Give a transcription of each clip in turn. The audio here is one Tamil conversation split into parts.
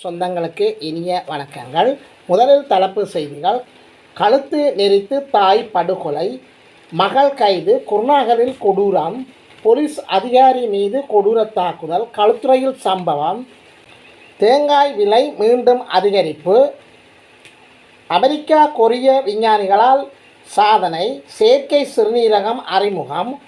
சொந்தங்களுக்கு இனிய வணக்கங்கள். முதலில் தலைப்பு செய்திகள். கழுத்து நெரித்து தாய் படுகொலை. மகள் கைது. குருநாகரில் கொடூரம். போலீஸ் அதிகாரி மீது கொடூர தாக்குதல். கழுத்துறையில் சம்பவம். தேங்காய் விலை மீண்டும் அதிகரிப்பு. அமெரிக்கா கொரிய விஞ்ஞானிகளால் சாதனை. செயற்கை சிறுநீரகம் அறிமுகம்.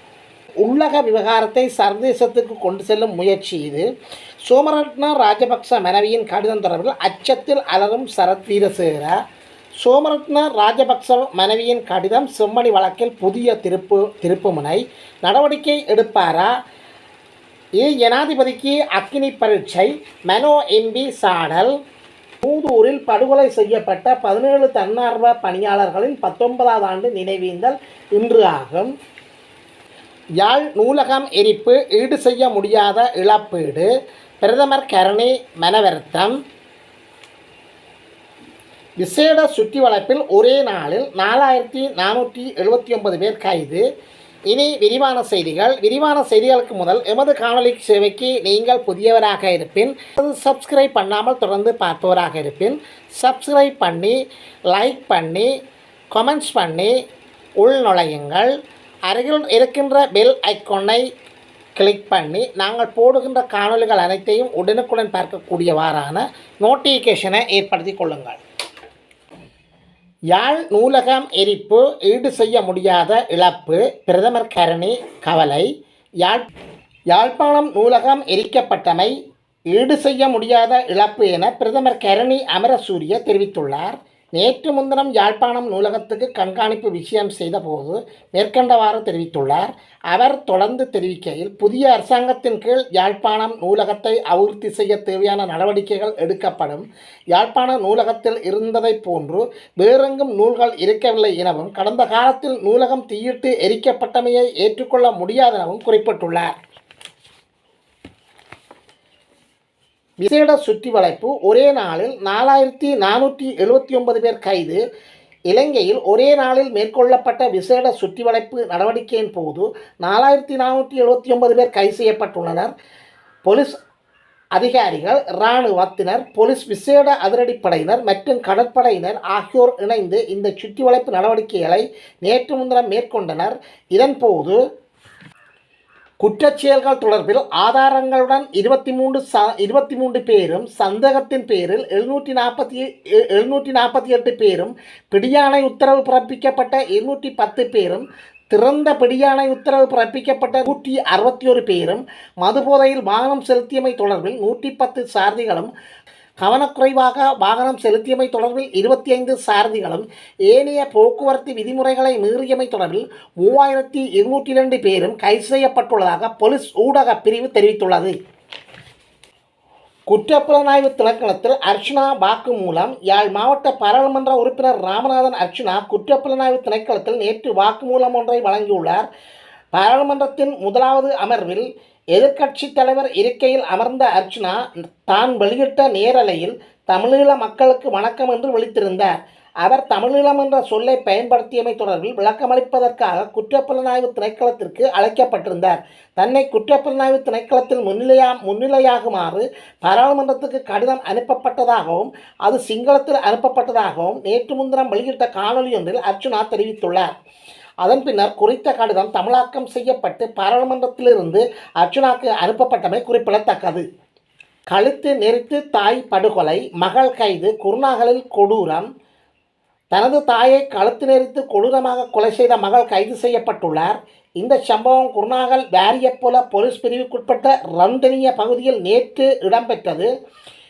உள்ளக விவகாரத்தை சர்வதேசத்துக்கு கொண்டு செல்லும் முயற்சி இது. சோமரத்ன ராஜபக்ச மனைவியின் கடிதம் தொடர்பில் அச்சத்தில் அலரும் சரத் வீரசேகர சோமரத்ன ராஜபக்ச மனைவியின் கடிதம் செம்மணி வழக்கில் புதிய திருப்பு திருப்புமுனை. நடவடிக்கை எடுப்பாரா? ஏ. ஜனாதிபதிக்கு அக்கினி பரீட்சை. மெனோ எம்பி சாடல். மூதூரில் படுகொலை செய்யப்பட்ட பதினேழு தன்னார்வ பணியாளர்களின் பத்தொன்பதாவது ஆண்டு நினைவேந்தல் இன்று ஆகும். யாழ் நூலகம் எரிப்பு ஈடு செய்ய முடியாத இழப்பீடு. பிரதமர் கரணி மனவருத்தம். விசேட சுற்றி வளர்ப்பில் ஒரே நாளில் நாலாயிரத்தி நானூற்றி எழுபத்தி ஒன்பது பேர் கைது. இனி விரிவான செய்திகள். விரிவான செய்திகளுக்கு முதல் எமது காணொலி சேவைக்கு நீங்கள் புதியவராக இருப்பின் சப்ஸ்கிரைப் பண்ணாமல் தொடர்ந்து பார்ப்பவராக இருப்பின் சப்ஸ்கிரைப் பண்ணி லைக் பண்ணி கமெண்ட்ஸ் பண்ணி உள்நுழையுங்கள். அருகில் இருக்கின்ற பெல் ஐக்கோனை கிளிக் பண்ணி நாங்கள் போடுகின்ற காணொலிகள் அனைத்தையும் உடனுக்குடன் பார்க்கக்கூடியவாறான நோட்டிஃபிகேஷனை ஏற்படுத்தி கொள்ளுங்கள். யாழ் நூலகம் எரிப்பு ஈடு செய்ய முடியாத இழப்பு பிரதமர் கரணி கவலை யாழ் யாழ்ப்பாணம் நூலகம் எரிக்கப்பட்டமை ஈடு செய்ய முடியாத இழப்பு என பிரதமர் கரணி அமரசூரிய தெரிவித்துள்ளார். நேற்று முன்தினம் யாழ்ப்பாணம் நூலகத்துக்கு கண்காணிப்பு விஷயம் செய்தபோது மேற்கண்டவாறு தெரிவித்துள்ளார். அவர் தொடர்ந்து தெரிவிக்கையில் புதிய அரசாங்கத்தின் கீழ் யாழ்ப்பாணம் நூலகத்தை அபிவிருத்தி செய்ய தேவையான நடவடிக்கைகள் எடுக்கப்படும். யாழ்ப்பாண நூலகத்தில் இருந்ததைப் போன்று வேறெங்கும் நூல்கள் இருக்கவில்லை எனவும் கடந்த காலத்தில் நூலகம் தீயிட்டு எரிக்கப்பட்டமையை ஏற்றுக்கொள்ள முடியாதெனவும் குறிப்பிட்டுள்ளார். விசேட சுற்றி வளைப்பு ஒரே நாளில் நாலாயிரத்தி நானூற்றி எழுபத்தி ஒன்பது பேர் கைது. இலங்கையில் ஒரே நாளில் மேற்கொள்ளப்பட்ட விசேட சுற்றி வளைப்பு நடவடிக்கையின் போது நாலாயிரத்தி நானூற்றி எழுபத்தி ஒன்பது பேர் கைது செய்யப்பட்டுள்ளனர். போலீஸ் அதிகாரிகள் இராணுவத்தினர் போலீஸ் விசேட அதிரடிப்படையினர் மற்றும் கடற்படையினர் ஆகியோர் இணைந்து இந்த சுற்றி வளைப்பு நடவடிக்கைகளை நேற்று முன்தினம் மேற்கொண்டனர். இதன்போது குற்றச்செயல்கள் தொடர்பில் ஆதாரங்களுடன் இருபத்தி மூன்று ச இருபத்தி மூன்று பேரும் சந்தேகத்தின் பேரில் எழுநூற்றி நாற்பத்தி எழுநூற்றி நாற்பத்தி எட்டு பேரும் பிடியாணை உத்தரவு பிறப்பிக்கப்பட்ட இருநூற்றி பத்து பேரும் திறந்த பிடியாணை உத்தரவு பிறப்பிக்கப்பட்ட நூற்றி அறுபத்தி ஒரு பேரும் மதுபோதையில் வாகனம் செலுத்தியமை தொடர்பில் நூற்றி பத்து சாரதிகளும் கவனக்குறைவாக வாகனம் செலுத்தியமை தொடர்பில் இருபத்தி ஐந்து சாரதிகளும் ஏனைய போக்குவரத்து விதிமுறைகளை மீறியமை தொடர்பில் மூவாயிரத்தி இருநூற்றி ரெண்டு பேரும் கைது செய்யப்பட்டுள்ளதாக போலீஸ் ஊடக பிரிவு தெரிவித்துள்ளது. குற்றப்புலனாய்வு திணைக்களத்தில் அர்ச்சனா வாக்கு மூலம் யாழ் மாவட்ட பாராளுமன்ற உறுப்பினர் ராமநாதன் அர்ச்சனா குற்றப்புலனாய்வு திணைக்களத்தில் நேற்று வாக்குமூலம் ஒன்றை வழங்கியுள்ளார். பாராளுமன்றத்தின் முதலாவது அமர்வில் எதிர்க்கட்சி தலைவர் இருக்கையில் அமர்ந்த அர்ச்சனா தான் வெளியிட்ட நேரலையில் தமிழீழ மக்களுக்கு வணக்கம் என்று விழித்திருந்தார். அவர் தமிழீழம் என்ற சொல்லை பயன்படுத்தியமை தொடர்பில் விளக்கமளிப்பதற்காக குற்றப்புலனாய்வு திணைக்களத்திற்கு அழைக்கப்பட்டிருந்தார். தன்னை குற்றப்புலனாய்வு திணைக்களத்தில் முன்னிலையா முன்னிலையாகுமாறு பாராளுமன்றத்துக்கு கடிதம் அனுப்பப்பட்டதாகவும் அது சிங்களத்தில் அனுப்பப்பட்டதாகவும் நேற்று முன்தினம் வெளியிட்ட காணொலி ஒன்றில் அர்ச்சுனா தெரிவித்துள்ளார். அதன் பின்னர் குறித்த கடிதம் தமிழாக்கம் செய்யப்பட்டு பாராளுமன்றத்திலிருந்து அர்ச்சுனாக்கு அனுப்பப்பட்டமை குறிப்பிடத்தக்கது. கழுத்து நெரித்து தாய் படுகொலை மகள் கைது குருநாகலில் கொடூரம் தனது தாயை கழுத்து நெரித்து கொடூரமாக கொலை செய்த மகள் கைது செய்யப்பட்டுள்ளார். இந்த சம்பவம் குருநாகல் வேரியப்போல போலீஸ் பிரிவுக்குட்பட்ட ரந்தனிய பகுதியில் நேற்று இடம்பெற்றது.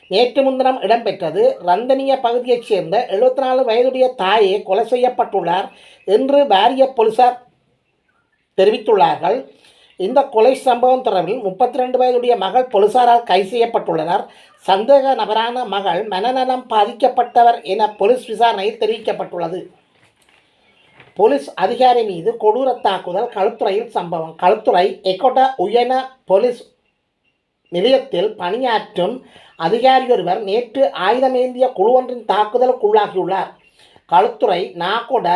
நேற்று முன்தினம் இடம்பெற்றது. ரந்தனிய பகுதியைச் சேர்ந்த எழுபத்தி நாலு வயதுடைய தாயே கொலை செய்யப்பட்டுள்ளார் என்று வாரிய போலீசார் தெரிவித்துள்ளார்கள். இந்த கொலை சம்பவம் தொடர்பில் முப்பத்தி ரெண்டு வயதுடைய மகள் போலீசாரால் கைது செய்யப்பட்டுள்ளனர். சந்தேக நபரான மகள் மனநலம் பாதிக்கப்பட்டவர் என போலீஸ் விசாரணையில் தெரிவிக்கப்பட்டுள்ளது. போலீஸ் அதிகாரி மீது கொடூர தாக்குதல் களுத்துறையில் சம்பவம். களுத்துறை எக்கோட்ட உயன போலீஸ் நிலையத்தில் பணியாற்றும் அதிகாரியொருவர் நேற்று ஆயுதமேந்திய குழுவொன்றின் தாக்குதலுக்குள்ளாகியுள்ளார். களுத்துறை நாகொட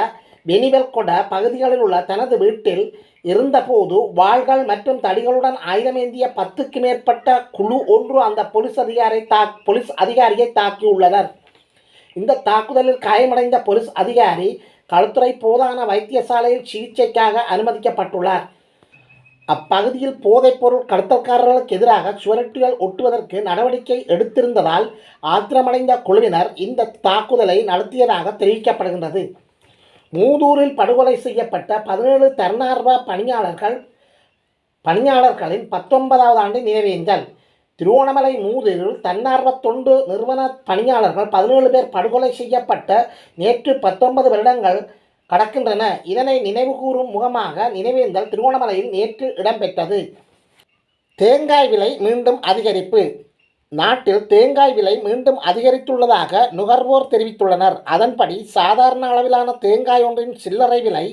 வெனிவெல்கொட பகுதிகளில் உள்ள தனது வீட்டில் இருந்தபோது வாள்கள் மற்றும் தடிகளுடன் ஆயுதமேந்திய பத்துக்கு மேற்பட்ட குழு ஒன்று அந்த போலீஸ் அதிகாரை தா போலீஸ் அதிகாரியை தாக்கியுள்ளனர். இந்த தாக்குதலில் காயமடைந்த போலீஸ் அதிகாரி களுத்துறை போதான வைத்தியசாலையில் சிகிச்சைக்காக அனுமதிக்கப்பட்டுள்ளார். அப்பகுதியில் போதைப்பொருள் கடத்தல்காரர்களுக்கு எதிராக சுவரட்டிகள் ஒட்டுவதற்கு நடவடிக்கை எடுத்திருந்ததால் ஆத்திரமடைந்த குழுவினர் இந்த தாக்குதலை நடத்தியதாக தெரிவிக்கப்படுகின்றது. மூதூரில் படுகொலை செய்யப்பட்ட பதினேழு தன்னார்வ பணியாளர்கள் பணியாளர்களின் பத்தொன்பதாவது ஆண்டு நினைவேந்தல் திருவோணமலை மூதூரில் தன்னார்வ தொண்டு நிறுவன பணியாளர்கள் பதினேழு பேர் படுகொலை செய்யப்பட்ட நேற்று பத்தொன்பது வருடங்கள் கடக்கின்றன. இதனை நினைவுகூரும் முகமாக நினைவேந்தல் திருவோணமலையில் நேற்று இடம்பெற்றது. தேங்காய் விலை மீண்டும் அதிகரிப்பு. நாட்டில் தேங்காய் விலை மீண்டும் அதிகரித்துள்ளதாக நுகர்வோர் தெரிவித்துள்ளனர். அதன்படி சாதாரண அளவிலான தேங்காய் ஒன்றின் சில்லறை விலை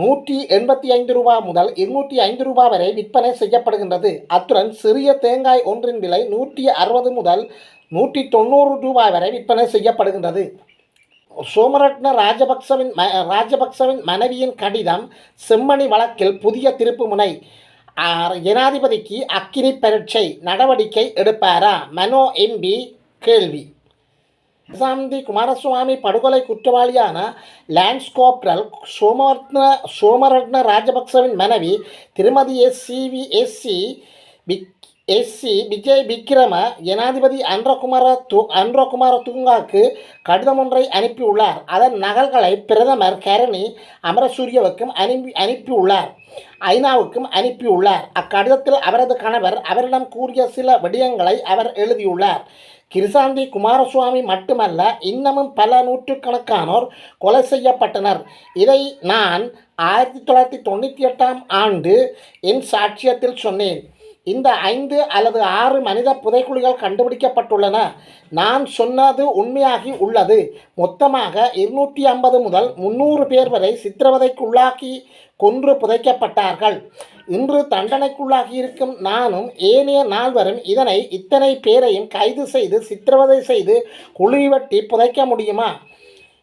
நூற்றி எண்பத்தி ஐந்து ரூபா முதல் இருநூற்றி ஐந்து ரூபா வரை விற்பனை செய்யப்படுகின்றது. அத்துடன் சிறிய தேங்காய் ஒன்றின் விலை நூற்றி அறுபது முதல் நூற்றி தொண்ணூறு ரூபாய் வரை விற்பனை செய்யப்படுகின்றது. சோமரட்ன ராஜபக்சவின் ம ராஜபக்சவின் மனைவியின் கடிதம் செம்மணி வழக்கில் புதிய திருப்புமுனை. ஆர், ஜனாதிபதிக்கு அக்கினி பரீட்சை நடவடிக்கை எடுப்பாரா? மனோ எம்பி கேள்வி. சாந்தி குமாரசுவாமி படுகொலை குற்றவாளியான லான்ஸ் கோப்ரல் சோமரத்ன சோமரட்ன ராஜபக்சவின் மனைவி திருமதி எஸ் சிவிஎஸ்சி விக் எஸ்சி விஜய் விக்ரம ஜனாதிபதி அன்றகுமார து அன்றகுமார துங்காக்கு கடிதம் ஒன்றை அனுப்பியுள்ளார். அதன் நகல்களை பிரதமர் கரணி அமரசூரியவுக்கும் அனுப்பி அனுப்பியுள்ளார். ஐநாவுக்கும் அனுப்பியுள்ளார். அக்கடிதத்தில் அவரது கணவர் அவரிடம் கூறிய சில விடயங்களை அவர் எழுதியுள்ளார். கிருசாந்தி குமாரசுவாமி மட்டுமல்ல இன்னமும் பல நூற்றுக்கணக்கானோர் கொலை செய்யப்பட்டனர். இதை நான் ஆயிரத்தி தொள்ளாயிரத்தி தொண்ணூற்றி எட்டாம் ஆண்டு என் சாட்சியத்தில் சொன்னேன். இந்த ஐந்து அல்லது ஆறு மனித புதைக்குழிகள் கண்டுபிடிக்கப்பட்டுள்ளன. நான் சொன்னது உண்மையாகி உள்ளது. மொத்தமாக இருநூற்றி ஐம்பது முதல் முந்நூறு பேர் வரை சித்திரவதைக்குள்ளாக்கி கொன்று புதைக்கப்பட்டார்கள். இன்று தண்டனைக்குள்ளாகி இருக்கும் நானும் ஏனைய நால்வரும் இதனை இத்தனை பேரையும் கைது செய்து சித்திரவதை செய்து குழிவெட்டி புதைக்க முடியுமா?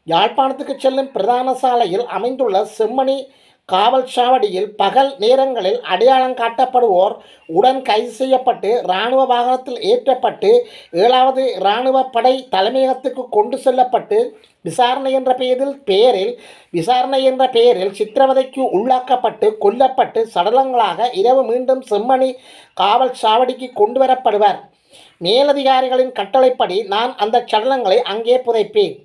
யாழ்ப்பாணத்துக்கு செல்லும் பிரதான சாலையில் அமைந்துள்ள செம்மணி காவல் சாவடியில் பகல் நேரங்களில் அடையாளம் காட்டப்படுவோர் உடன் கைது செய்யப்பட்டு இராணுவ வாகனத்தில் ஏற்றப்பட்டு ஏழாவது இராணுவ படை தலைமையகத்துக்கு கொண்டு செல்லப்பட்டு விசாரணை என்ற பெயரில் பெயரில் விசாரணை என்ற பெயரில் சித்திரவதைக்கு உள்ளாக்கப்பட்டு கொல்லப்பட்டு சடலங்களாக இரவு மீண்டும் செம்மணி காவல் சாவடிக்கு கொண்டு வரப்படுவர் மேலதிகாரிகளின் கட்டளைப்படி நான் அந்த சடலங்களை அங்கே புதைப்பேன்.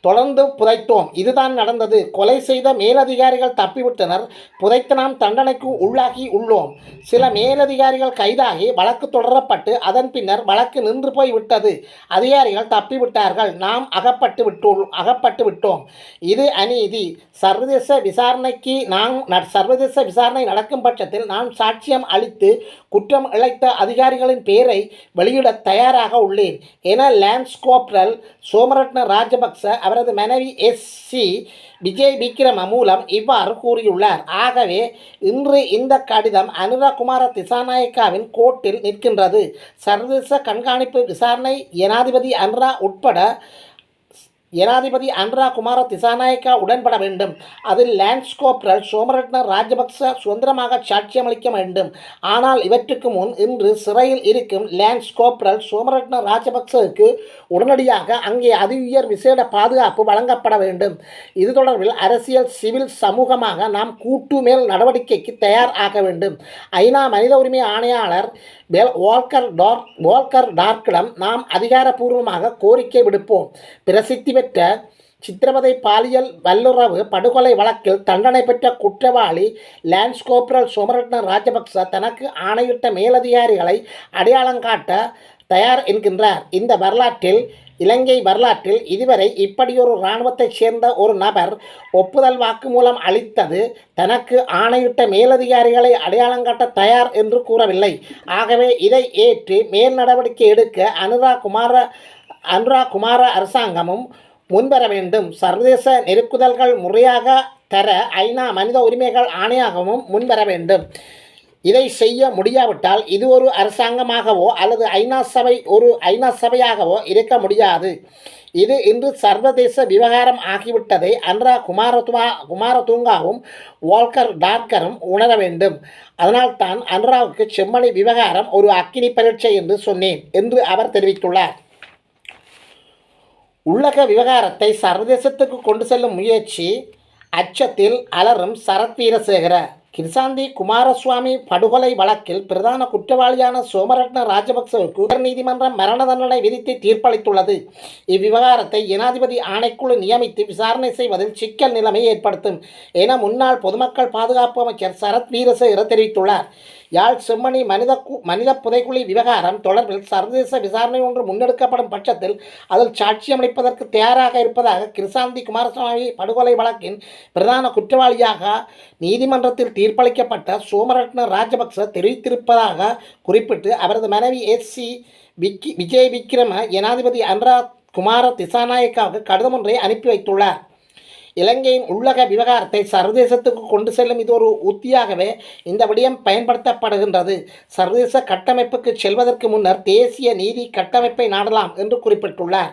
தொடர்ந்து புதைத்தோம். இதுதான் நடந்தது. கொலை செய்த மேலதிகாரிகள் தப்பிவிட்டனர். புதைத்த நாம் தண்டனைக்கு உள்ளாகி உள்ளோம். சில மேலதிகாரிகள் கைதாகி வழக்கு தொடரப்பட்டு அதன் பின்னர் வழக்கு நின்று போய் விட்டது. அதிகாரிகள் தப்பிவிட்டார்கள். நாம் அகப்பட்டு விட்டோம். அகப்பட்டு விட்டோம். இது அநீதி. சர்வதேச விசாரணைக்கு நாம் சர்வதேச விசாரணை நடக்கும் பட்சத்தில் நான் சாட்சியம் அளித்து குற்றம் இழைத்த அதிகாரிகளின் பெயரை வெளியிட தயாராக உள்ளேன். என லான்ஸ் கோப்ரல் சோமரட்ன ராஜபக்ச அவரது மனைவி எஸ் சி விஜய் விக்ரம மூலம் இவ்வாறு கூறியுள்ளார். ஆகவே இன்று இந்த கடிதம் அனுரகுமார திசாநாயக்காவின் கோர்ட்டில் நிற்கின்றது. சர்வதேச கண்காணிப்பு விசாரணை ஜனாதிபதி அன்ரா உட்பட ஜனாதிபதி அன்ரா குமார திசாநாயக்கா உடன்பட வேண்டும். அதில் லேண்ட்ஸ்கோப்ரல் சோமரட்ன ராஜபக்ச சுதந்திரமாக சாட்சியமளிக்க வேண்டும். ஆனால் இவற்றுக்கு முன் இன்று சிறையில் இருக்கும் லேண்ட்ஸ்கோப்ரல் சோமரட்ன ராஜபக்சவுக்கு உடனடியாக அங்கே அதி உயர் விசேட பாதுகாப்பு வழங்கப்பட வேண்டும். இது தொடர்பில் அரசியல் சிவில் சமூகமாக நாம் கூட்டு மேல் நடவடிக்கைக்கு தயார் ஆக வேண்டும். ஐநா மனித உரிமை ஆணையாளர் வால்கர் டார்க் வால்கர் டார்க்கிடம் நாம் அதிகாரப்பூர்வமாக கோரிக்கை விடுப்போம். பிரசித்தி பெற்ற சித்திரவதை பாலியல் வல்லுறவு படுகொலை வழக்கில் தண்டனை பெற்ற குற்றவாளி லான்ஸ் கோப்ரல் சோமரட்ன ராஜபக்ச தனக்கு ஆணையிட்ட மேலதிகாரிகளை அடையாளம் காட்ட தயார் என்கின்றார். இந்த வரலாற்றில் இலங்கை வரலாற்றில் இதுவரை இப்படியொரு இராணுவத்தைச் சேர்ந்த ஒரு நபர் ஒப்புதல் வாக்குமூலம் அளித்தது தனக்கு ஆணையிட்ட மேலதிகாரிகளை அடையாளம் காட்ட தயார் என்று கூறவில்லை. ஆகவே இதை ஏற்று மேல் நடவடிக்கை எடுக்க அனுரா குமார அனுரா குமார அரசாங்கமும் முன்வர வேண்டும். சர்வதேச நெருக்குதல்கள் முறையாக தர ஐநா மனித உரிமைகள் ஆணையாகவும் முன்வர வேண்டும். இதை செய்ய முடியாவிட்டால் இது ஒரு அரசாங்கமாகவோ அல்லது ஐநா சபை ஒரு ஐநா சபையாகவோ இருக்க முடியாது. இது இன்று சர்வதேச விவகாரம் ஆகிவிட்டதை அன்ரா குமாரதுவா குமாரதுங்காவும் வால்கர் டார்க்கரும் உணர வேண்டும். அதனால்தான் அன்ராவுக்கு செம்மணி விவகாரம் ஒரு அக்கினி பரீட்சை என்று சொன்னேன் என்று அவர் தெரிவித்துள்ளார். உள்ளக விவகாரத்தை சர்வதேசத்துக்கு கொண்டு செல்லும் முயற்சி அச்சத்தில் அலரும் சரத் வீரசேகர. கிருசாந்தி குமாரசுவாமி படுகொலை வழக்கில் பிரதான குற்றவாளியான சோமரட்ன ராஜபக்சவுக்கு உயர்நீதிமன்றம் மரண தண்டனை விதித்து தீர்ப்பளித்துள்ளது. இவ்விவகாரத்தை ஜனாதிபதி ஆணைக்குழு நியமித்து விசாரணை செய்வதில் சிக்கல் நிலைமை ஏற்படுத்தும் என முன்னாள் பொதுமக்கள் பாதுகாப்பு அமைச்சர் சரத் வீரசேகர தெரிவித்துள்ளார். யாழ் செம்மணி மனித கு- மனித புதைக்குழி விவகாரம் தொடர்பில் சர்வதேச விசாரணை ஒன்று முன்னெடுக்கப்படும் பட்சத்தில் அதில் சாட்சியமளிப்பதற்கு தயாராக இருப்பதாக கிருசாந்தி குமாரசுவாமி படுகொலை வழக்கின் பிரதான குற்றவாளியாக நீதிமன்றத்தில் தீர்ப்பளிக்கப்பட்ட சோமரட்ன ராஜபக்ச தெரிவித்திருப்பதாக குறிப்பிட்டு அவரது மனைவி எஸ் சி விக்கி விஜய் விக்ரம ஜனாதிபதி அனுராத் குமார திசாநாயக்காவுக்கு கடிதம் ஒன்றை அனுப்பி வைத்துள்ளார். இலங்கையின் உள்ளக விவகாரத்தை சர்வதேசத்துக்கு கொண்டு செல்லும் இது ஒரு உத்தியாகவே இந்த விடயம் பயன்படுத்தப்படுகின்றது. சர்வதேச கட்டமைப்புக்கு செல்வதற்கு முன்னர் தேசிய நீதி கட்டமைப்பை நாடலாம் என்று குறிப்பிட்டுள்ளார்.